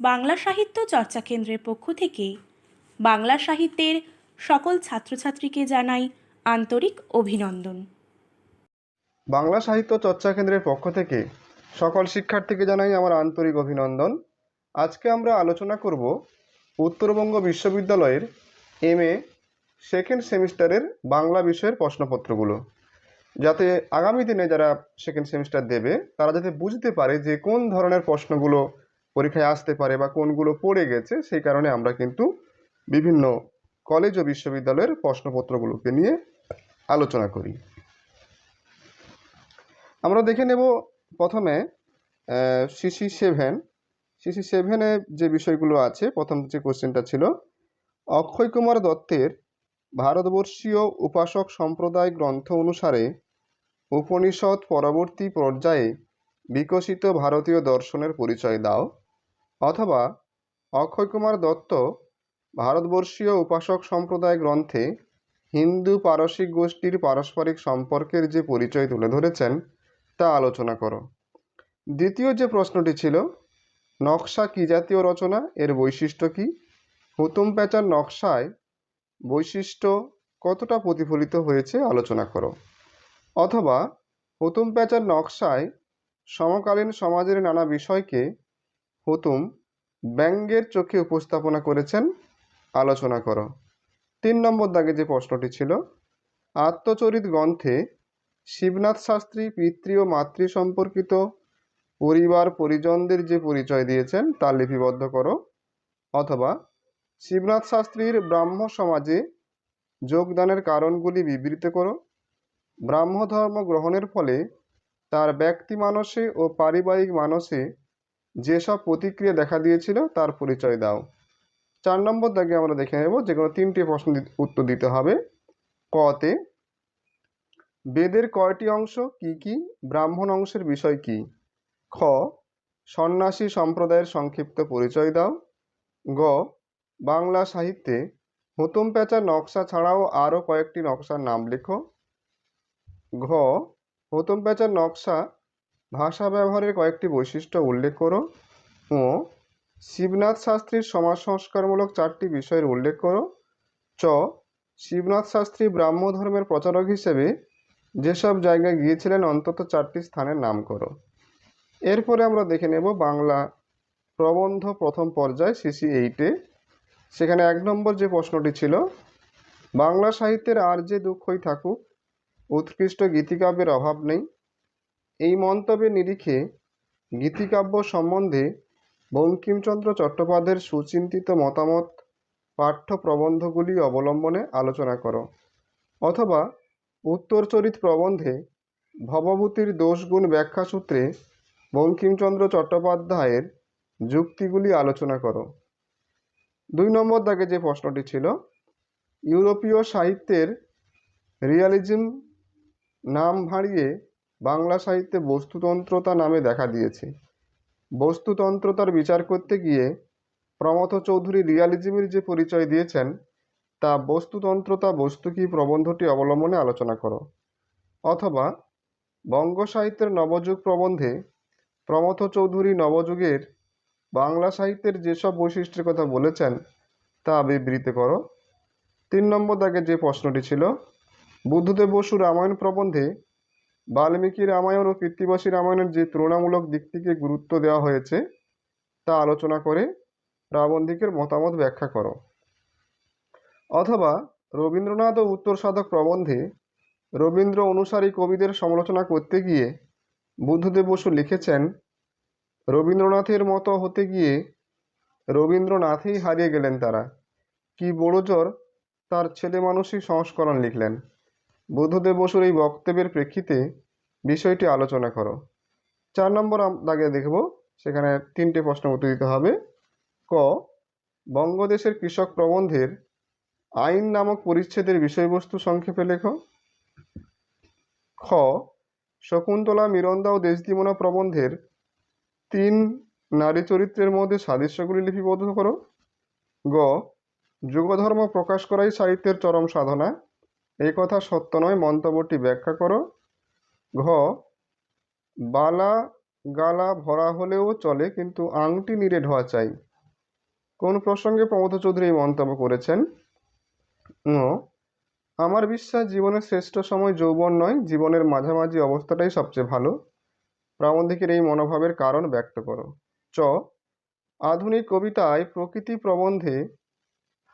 বাংলা সাহিত্য চর্চা কেন্দ্রের পক্ষ থেকে বাংলা সাহিত্যের সকল ছাত্রছাত্রীকে জানাই আন্তরিক অভিনন্দন। বাংলা সাহিত্য চর্চা কেন্দ্রের পক্ষ থেকে সকল শিক্ষার্থীকে জানাই আমার আন্তরিক অভিনন্দন। আজকে আমরা আলোচনা করব উত্তরবঙ্গ বিশ্ববিদ্যালয়ের এম এ সেকেন্ড সেমিস্টারের বাংলা বিষয়ের প্রশ্নপত্রগুলো। যাতে আগামী দিনে যারা সেকেন্ড সেমিস্টার দেবে, তারা যাতে বুঝতে পারে যে কোন ধরনের প্রশ্নগুলো পরীক্ষায় আসতে পারে বা কোনগুলো পড়ে গেছে, সেই কারণে আমরা কিন্তু বিভিন্ন কলেজ ও বিশ্ববিদ্যালয়ের প্রশ্নপত্রগুলোকে নিয়ে আলোচনা করি। আমরা দেখে নেব প্রথমে সিসি সেভেন সিসি সেভেনে যে বিষয়গুলো আছে, প্রথম যে কোশ্চেনটা ছিল, অক্ষয় কুমার দত্তের ভারতবর্ষীয় উপাসক সম্প্রদায় গ্রন্থ অনুসারে উপনিষদ পরবর্তী পর্যায়ে বিকশিত ভারতীয় দর্শনের পরিচয় দাও। অথবা অক্ষয় কুমার দত্ত ভারতবর্ষীয় উপাসক সম্প্রদায় গ্রন্থে হিন্দু পারসিক গোষ্ঠীর পারস্পরিক সম্পর্কের যে পরিচয় তুলে ধরেছেন, তা আলোচনা করো। দ্বিতীয় যে প্রশ্নটি ছিল, নকশা কি জাতীয় রচনা, এর বৈশিষ্ট্য কি? হুতুম প্যাঁচার নকশায় বৈশিষ্ট্য কতটা প্রতিফলিত হয়েছে, আলোচনা করো। অথবা হুতুম প্যাঁচার নকশায় সমকালীন সমাজের নানা বিষয়কে হুতুম, ব্যঙ্গের চোখে উপস্থাপনা করেছেন, আলোচনা করো। তিন নম্বর দাগে যে প্রশ্নটি ছিল, আত্মচরিত গ্রন্থে শিবনাথ শাস্ত্রী পিতৃ ও মাতৃ সম্পর্কিত পরিবার পরিজনদের যে পরিচয় দিয়েছেন, তা লিপিবদ্ধ করো। অথবা, শিবনাথ শাস্ত্রীর ব্রাহ্ম সমাজে যোগদানের কারণগুলি বিবৃত করো। ব্রাহ্ম ধর্ম গ্রহণের ফলে তার ব্যক্তি মানসে ও পারিবারিক মানসে যেসব প্রতিক্রিয়া দেখা দিয়েছিল, তার পরিচয় দাও। চার নম্বর দাগে আমরা দেখে নেব যে কোনো তিনটি প্রশ্ন উত্তর দিতে হবে। কতে, বেদের কয়টি অংশ, কি কি, ব্রাহ্মণ অংশের বিষয় কি? খ, সন্ন্যাসী সম্প্রদায়ের সংক্ষিপ্ত পরিচয় দাও। গ, বাংলা সাহিত্যে হুতুম প্যাঁচার নকশা ছাড়াও আরও কয়েকটি নকশার নাম লেখো। ঘ, হুতুম প্যাঁচার নকশা ভাষা ব্যবহারের কয়েকটি বৈশিষ্ট্য উল্লেখ করো। ও, শিবনাথ শাস্ত্রীর সমাজ সংস্কারমূলক চারটি বিষয়ের উল্লেখ করো। চ, শিবনাথ শাস্ত্রী ব্রাহ্ম ধর্মের প্রচারক হিসেবে যেসব জায়গায় গিয়েছিলেন, অন্তত চারটি স্থানের নাম করো। এরপরে আমরা দেখে নেব বাংলা প্রবন্ধ প্রথম পর্যায় সিসি এইটে। সেখানে এক নম্বর যে প্রশ্নটি ছিল, বাংলা সাহিত্যের আর যে দুঃখই থাকুক, উৎকৃষ্ট গীতিকাব্যের অভাব নেই। এই মন্তব্যের নিরিখে গীতিকাব্য সম্বন্ধে বঙ্কিমচন্দ্র চট্টোপাধ্যায়ের সুচিন্তিত মতামত, পাঠ্য প্রবন্ধগুলি অবলম্বনে আলোচনা করো, অথবা উত্তরচরিত প্রবন্ধে ভবভূতির দোষগুণ ব্যাখ্যা সূত্রে বঙ্কিমচন্দ্র চট্টোপাধ্যায়ের যুক্তিগুলি আলোচনা করো। দুই নম্বর দাগে যে প্রশ্নটি ছিল, ইউরোপীয় সাহিত্যের রিয়ালিজম নাম ভাঁড়িয়ে বাংলা সাহিত্যে বস্তুতন্ত্রতা নামে দেখা দিয়েছে। বস্তুতন্ত্রতার বিচার করতে গিয়ে প্রমথ চৌধুরী রিয়ালিজমের যে পরিচয় দিয়েছেন, তা বস্তুতন্ত্রতা, বস্তু কি প্রবন্ধটি অবলম্বনে আলোচনা করো। অথবা বঙ্গ সাহিত্যের নবযুগ প্রবন্ধে প্রমথ চৌধুরী নবযুগের বাংলা সাহিত্যের যেসব বৈশিষ্ট্যের কথা বলেছেন, তা বিবৃত করো। তিন নম্বর দাগে যে প্রশ্নটি ছিল, বুদ্ধদেব বসু রামায়ণ প্রবন্ধে বাল্মীকি রামায়ণ ও কৃত্তিবাসী রামায়ণের যে তুলনামূলক দিকটিকে গুরুত্ব দেওয়া হয়েছে, তা আলোচনা করে প্রাবন্ধিকের মতামত ব্যাখ্যা করো। অথবা রবীন্দ্রনাথ ও উত্তর সাধক প্রবন্ধে রবীন্দ্র অনুসারী কবিদের সমালোচনা করতে গিয়ে বুদ্ধদেব বসু লিখেছেন, রবীন্দ্রনাথের মতো হতে গিয়ে রবীন্দ্রনাথই হারিয়ে গেলেন তারা। কি বড় জোর তার ছেলে মানুষই সংস্করণ লিখলেন। বুদ্ধদেব বসুর এই বক্তব্যের প্রেক্ষিতে বিষয়টি আলোচনা করো। চার নম্বর দাগে দেখব, সেখানে তিনটে প্রশ্ন উত্তর দিতে হবে। ক, বঙ্গদেশের কৃষক প্রবন্ধের আইন নামক পরিচ্ছেদের বিষয়বস্তু সংক্ষেপে লেখো। খ, শকুন্তলা, মিরন্দা ও দেশদিমনা প্রবন্ধের তিন নারী চরিত্রের মধ্যে সাদৃশ্যগুলি লিপিবদ্ধ করো। গ, যুগধর্ম প্রকাশ করাই সাহিত্যের চরম সাধনা। এই কথা সত্য নয়, মন্তব্যটি ব্যাখ্যা করো। ঘ, বালা গালা ভরা হলেও চলে, কিন্তু আংটি নিরে ঢোয়া চাই। কোন প্রসঙ্গে প্রমথ চৌধুরী এই মন্তব্য করেছেন? আমার বিশ্বাস জীবনের শ্রেষ্ঠ সময় যৌবন নয়, জীবনের মাঝামাঝি অবস্থাটাই সবচেয়ে ভালো। প্রাবন্ধিকের এই মনোভাবের কারণ ব্যক্ত করো। চ, আধুনিক কবিতায় প্রকৃতি প্রবন্ধে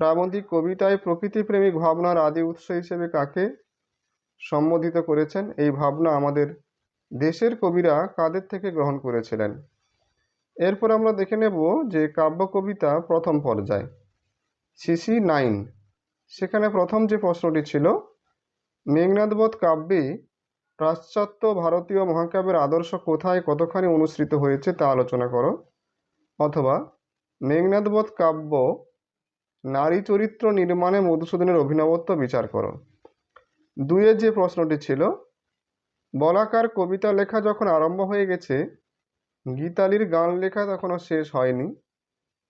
প্রাবন্ধিক কবিতায় প্রকৃতিপ্রেমিক ভাবনার আদি উৎস হিসেবে কাকে সম্বোধিত করেছেন? এই ভাবনা আমাদের দেশের কবিরা কাদের থেকে গ্রহণ করেছিলেন? এরপর আমরা দেখে নেব যে কাব্য কবিতা প্রথম পর্যায়, সিসি নাইন। সেখানে প্রথম যে প্রশ্নটি ছিল মেঘনাদবধ কাব্যে পাশ্চাত্য ভারতীয় মহাকাব্যের আদর্শ কোথায়, কতখানি অনুসৃত হয়েছে তা আলোচনা করো। অথবা মেঘনাদবধ কাব্য নারী চরিত্র নির্মাণে মধুসূদনের অভিনবত্ব বিচার করো। দুয়ের যে প্রশ্নটি ছিল, বলাকার কবিতা লেখা যখন আরম্ভ হয়ে গেছে, গীতালির গান লেখা তখনও শেষ হয়নি।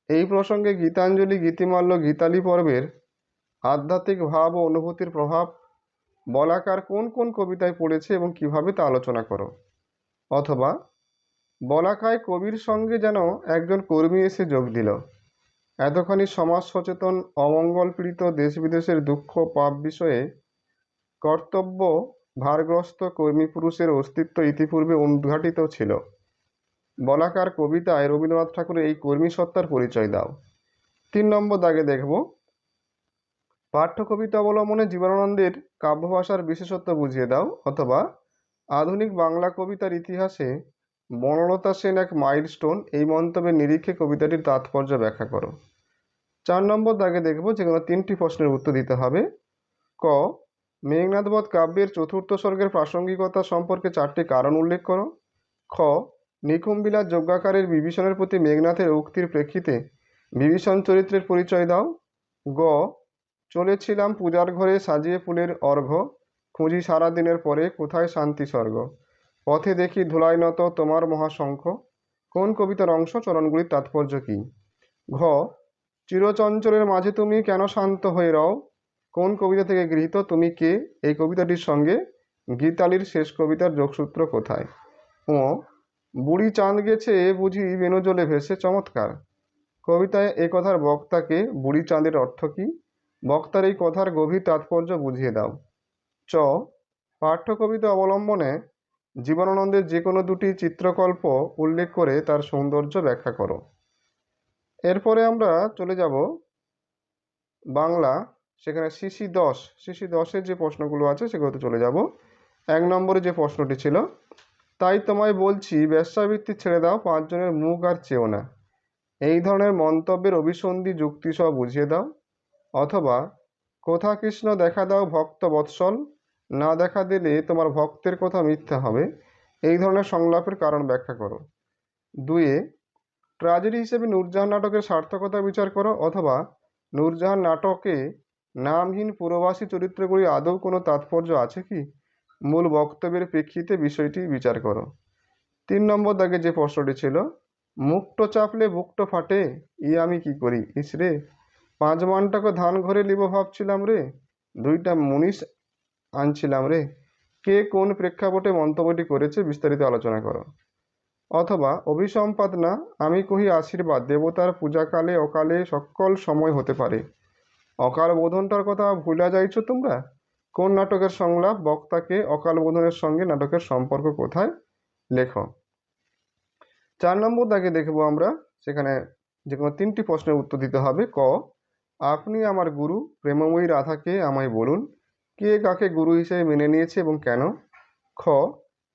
এই প্রসঙ্গে গীতাঞ্জলি, গীতিমাল্য, গীতালি পর্বের আধ্যাত্মিক ভাব ও অনুভূতির প্রভাব বলাকার কোন কোন কবিতায় পড়েছে এবং কীভাবে তা আলোচনা করো? অথবা বলাকায় কবির সঙ্গে যেন একজন কর্মী এসে যোগ দিল। এতখানি সমাজ সচেতন অমঙ্গল পীড়িত দেশ বিদেশের দুঃখ পাপ বিষয়ে কর্তব্য ভারগ্রস্ত কর্মী পুরুষের অস্তিত্ব ইতিপূর্বে উদ্ঘাটিত ছিল। বলাকার কবিতায় রবীন্দ্রনাথ ঠাকুরের এই কর্মী সত্তার পরিচয় দাও। তিন নম্বর দাগে দেখব। পাঠ্য কবিতা অবলম্বনে জীবনানন্দের কাব্যভাষার বিশেষত্ব বুঝিয়ে দাও, অথবা আধুনিক বাংলা কবিতার ইতিহাসে বনলতা সেন এক মাইলস্টোন এই মন্তব্যের নিরিখে কবিতাটির তাৎপর্য ব্যাখ্যা করো। চার নম্বর দাগে দেখব কোনো তিনটি প্রশ্নের উত্তর দিতে হবে। ক মেঘনাদবধ কাব্যের চতুর্থ স্বর্গের প্রাসঙ্গিকতা সম্পর্কে চারটি কারণ উল্লেখ করো। খ নিকুম্বিলাস যজ্ঞাকারের বিভীষণের প্রতি মেঘনাথের উক্তির প্রেক্ষিতে বিভীষণ চরিত্রের পরিচয় দাও। গ, চলেছিলাম পূজার ঘরে সাজিয়ে ফুলের অর্ঘ্য খুঁজি সারা দিনের পরে কোথায় শান্তি স্বর্গ। পথে দেখি ধুলাই নত তোমার মহাশঙ্খ। কোন কবিতার অংশ চরণগুলির তাৎপর্য কী? ঘ চিরচঞ্চলের মাঝে তুমি কেন শান্ত হয়ে রও? কোন কবিতা থেকে গৃহীত? তুমি কে? এই কবিতাটির সঙ্গে গীতালির শেষ কবিতার যোগসূত্র কোথায়? ও বুড়ি চাঁদ গেছে বুঝি বেনজলে ভেসে, চমৎকার। কবিতায় এ কথার বক্তাকে বুড়ি চাঁদের অর্থ কী? বক্তার এই কথার গভীর তাৎপর্য বুঝিয়ে দাও। চ, পাঠ্য কবিতা অবলম্বনে জীবনানন্দের যে কোনো দুটি চিত্রকল্প উল্লেখ করে তার সৌন্দর্য ব্যাখ্যা করো। এরপরে আমরা চলে যাব বাংলা, সেখানে সিসি দশ সিসি দশের যে প্রশ্নগুলো আছে সেগুলোতে চলে যাব। এক নম্বরে যে প্রশ্নটি ছিল, তাই তোমায় বলছি ব্যবসাবৃত্তি ছেড়ে দাও, পাঁচজনের মুখ আর চেও না। এই ধরনের মন্তব্যের অভিসন্ধি যুক্তি সহ বুঝিয়ে দাও। অথবা, কোথা কৃষ্ণ দেখা দাও ভক্ত বৎসল, না দেখা দিলে তোমার ভক্তের কথা মিথ্যা হবে। এই ধরনের সংলাপের কারণ ব্যাখ্যা করো। দুয়ে ট্র্যাজেডি হিসেবে নূরজাহান নাটকের সার্থকতা বিচার করো, অথবা নূরজাহান নাটকে নামহীন পুরবাসী চরিত্রগুলি আদৌ কোনো তাৎপর্য আছে কি? মূল বক্তব্যের প্রেক্ষিতে বিষয়টি বিচার করো। তিন নম্বর দাগে যে প্রশ্নটি ছিল মুক্টো চাপলে বুকটো ফাটে ই আমি কি করি? ইসরে পাঁচ মান টাকা ধান ঘরে লিব ভাবছিলাম রে, দুইটা মুনিশ আনছিলাম রে। কে কোন প্রেক্ষাপটে মন্তব্যটি করেছে বিস্তারিত আলোচনা করো। অথবা অভিসম্পাদ না, আমি কহি আশীর্বাদ, দেবতার পূজাকালে অকালে সকল সময় হতে পারে। অকাল বোধনটার কথা ভুলা যাইছো তোমরা? কোন নাটকের সংলাপ বক্তাকে অকাল বোধনের সঙ্গে নাটকের সম্পর্ক কোথায়? লেখ। চার নম্বর দাগে দেখব আমরা, সেখানে যে কোনো তিনটি প্রশ্নের উত্তর দিতে হবে। ক, আপনি আমার গুরু, প্রেমময়ী রাধাকে আমায় বলুন, কে কাকে গুরু হিসেবে মেনে নিয়েছে এবং কেন? খ,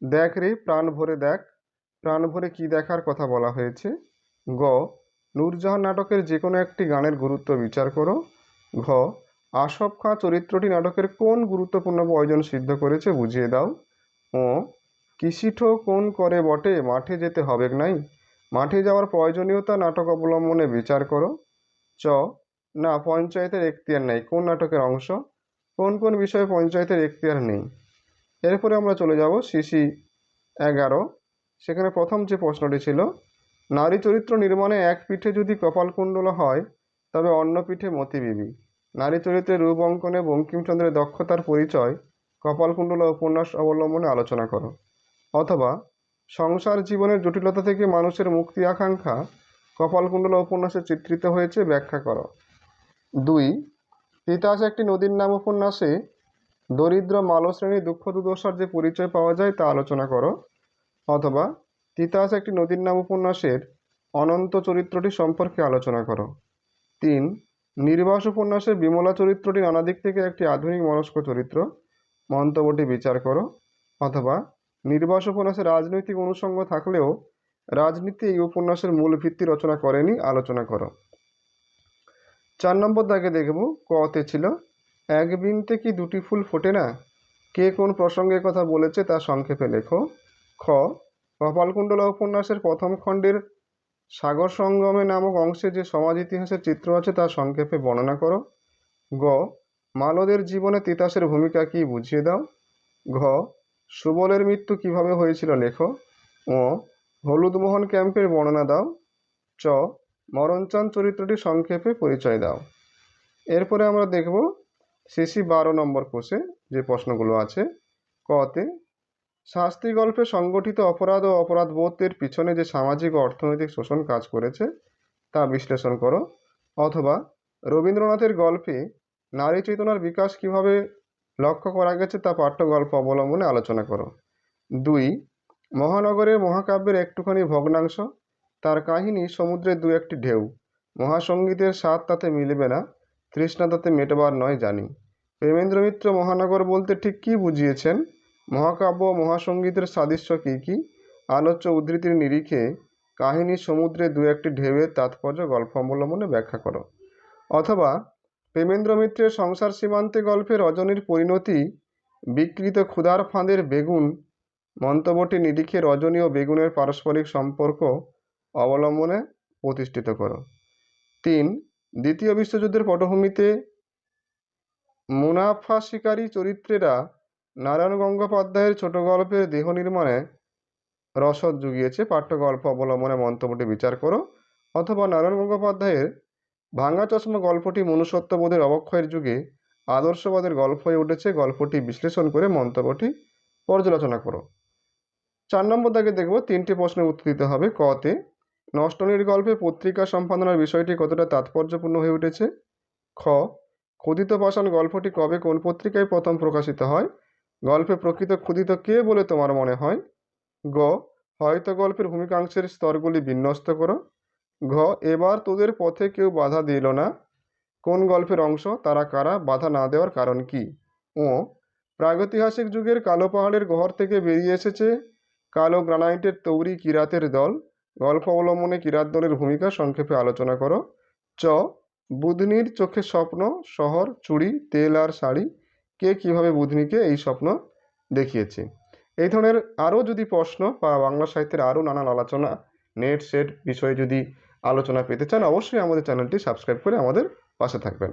দেখ রে, প্রাণ ভরে দেখ প্রাণ ভরে কী দেখার কথা বলা হয়েছে? গ, নূরজাহান নাটকের যে কোনো একটি গানের গুরুত্ব বিচার করো। ঘ, আশফ খাঁ চরিত্রটি নাটকের কোন গুরুত্বপূর্ণ প্রয়োজন সিদ্ধ করেছে বুঝিয়ে দাও। ও কিসিঠো কোন করে বটে, মাঠে যেতে হবে নাই। মাঠে যাওয়ার প্রয়োজনীয়তা নাটক অবলম্বনে বিচার করো। চ, না, পঞ্চায়েতের এখতিয়ার নেই। কোন নাটকের অংশ? কোন কোন বিষয়ে পঞ্চায়েতের এখতিয়ার নেই? এরপরে আমরা চলে যাব সিসি এগারো। সেখানে প্রথম যে প্রশ্নটি ছিল, নারী চরিত্র নির্মাণে এক পিঠে যদি কপালকুণ্ডলা হয়, তবে অন্য পিঠে মতি বিবি নারী চরিত্রের রূপ অঙ্কনে বঙ্কিমচন্দ্রের দক্ষতার পরিচয় কপালকুণ্ডলা উপন্যাস অবলম্বনে আলোচনা করো। অথবা, সংসার জীবনের জটিলতা থেকে মানুষের মুক্তি আকাঙ্ক্ষা কপালকুণ্ডলা উপন্যাসে চিত্রিত হয়েছে ব্যাখ্যা করো। দুই, তিতাস একটি নদীর নাম উপন্যাসে দরিদ্র মালো শ্রেণির দুঃখ দুর্দশার যে পরিচয় পাওয়া যায় তা আলোচনা করো। অথবা তিতাস একটি নদীর নাম উপন্যাসের অনন্ত চরিত্রটি সম্পর্কে আলোচনা করো। তিন, নির্বাস উপন্যাসে বিমলা চরিত্রটি নানা দিক থেকে একটি আধুনিক মনস্ক চরিত্র। মন্তব্যটি বিচার করো। অথবা, নির্বাস উপন্যাসে রাজনৈতিক অনুষঙ্গ থাকলেও রাজনীতি এই উপন্যাসের মূল ভিত্তি রচনা করেনি, আলোচনা করো। চার নম্বর দাগে দেখব কতে ছিল, এক বিনতে কি দুটি ফুল ফোটে না? কে কোন প্রসঙ্গের কথা বলেছে তা সংক্ষেপে লেখো। খ কপালকুণ্ডলা উপন্যাসের প্রথম খণ্ডের সাগর সঙ্গমে নামক অংশে যে সমাজ ইতিহাসের চিত্র আছে তা সংক্ষেপে বর্ণনা করো। গ, মালদের জীবনে তিতাসের ভূমিকা কি বুঝিয়ে দাও। ঘ, সুবলের মৃত্যু কীভাবে হয়েছিল লেখো। ও হলুদ মোহন ক্যাম্পের বর্ণনা দাও। চ, মরণচাঁদ চরিত্রটি সংক্ষেপে পরিচয় দাও। এরপরে আমরা দেখব সিসি বারো নম্বর কোষে যে প্রশ্নগুলো আছে। কতে শাস্তি গল্পে সংগঠিত অপরাধ ও অপরাধবোধের পিছনে যে সামাজিক অর্থনৈতিক শোষণ কাজ করেছে, তা বিশ্লেষণ করো। অথবা রবীন্দ্রনাথের গল্পে নারী চেতনার বিকাশ কীভাবে লক্ষ্য করা গেছে তা পাঠ্য গল্প অবলম্বনে আলোচনা করো। দুই, মহানগরের মহাকাব্যের একটুখানি ভগ্নাংশ। তার কাহিনী সমুদ্রের দু একটি ঢেউ। মহাসঙ্গীতের স্বাদ তাতে মিলবে না, তৃষ্ণা তাতে মেটবার নয় জানি। প্রেমেন্দ্র মিত্র মহানগর বলতে ঠিক কী বুঝিয়েছেন? মহাকাব্য মহাসঙ্গীতের সাদৃশ্য কী কী? আলোচ্য উদ্ধৃতির নিরিখে কাহিনী সমুদ্রে দু একটি ঢেউয়ের তাৎপর্য গল্প অবলম্বনে ব্যাখ্যা করো। অথবা প্রেমেন্দ্র মিত্রের সংসার সীমান্তে গল্পে রজনীর পরিণতি, বিকৃত ক্ষুধার ফাঁদের বেগুন, মন্তব্যটি নিরিখে রজনী ও বেগুনের পারস্পরিক সম্পর্ক অবলম্বনে প্রতিষ্ঠিত করো। তিন, দ্বিতীয় বিশ্বযুদ্ধের পটভূমিতে মুনাফা শিকারী চরিত্রেরা নারায়ণ গঙ্গোপাধ্যায়ের ছোট গল্পের দেহ নির্মাণে রসদ জুগিয়েছে পাঠ্য গল্প অবলম্বনে মন্তব্যটি বিচার করো অথবা নারায়ণ গঙ্গোপাধ্যায়ের ভাঙা চশমা গল্পটি মনুষ্যত্ববোধের অবক্ষয়ের যুগে আদর্শবাদের গল্প হয়ে উঠেছে। গল্পটি বিশ্লেষণ করে মন্তব্যটি পর্যালোচনা করো। চার নম্বর দাগে দেখব তিনটি প্রশ্নের উত্তর দিতে হবে। কতে নষ্টনীর গল্পে পত্রিকা সম্পাদনার বিষয়টি কতটা তাৎপর্যপূর্ণ হয়ে উঠেছে? খ ক্ষুদিত পাষাণ গল্পটি কবে কোন পত্রিকায় প্রথম প্রকাশিত হয়? গল্পে প্রকৃত ক্ষুদিত কে বলে তোমার মনে হয়? গ, হয়তো গল্পের ভূমিকাংশের স্তরগুলি বিন্যস্ত করো। ঘ, এবার তোদের পথে কেউ বাধা দিল না। কোন গল্পের অংশ, তারা কারা, বাধা না দেওয়ার কারণ কি? ও প্রাগৈতিহাসিক যুগের কালো পাহাড়ের ঘর থেকে বেরিয়ে এসেছে। কালো গ্রানাইটের তৈরি কিরাতের দল। গল্প অবলম্বনে কিরাত দলের ভূমিকা সংক্ষেপে আলোচনা করো। চ, বুধনির চোখে স্বপ্ন, শহর, চুড়ি, তেল আর শাড়ি। কে কীভাবে বুধনিকে এই স্বপ্ন দেখিয়েছে? এই ধরনের আরও যদি প্রশ্ন বা বাংলা সাহিত্যের আরও নানান আলোচনা, নেট, সেট বিষয়ে যদি আলোচনা পেতে চান, অবশ্যই আমাদের চ্যানেলটি সাবস্ক্রাইব করে আমাদের পাশে থাকবেন।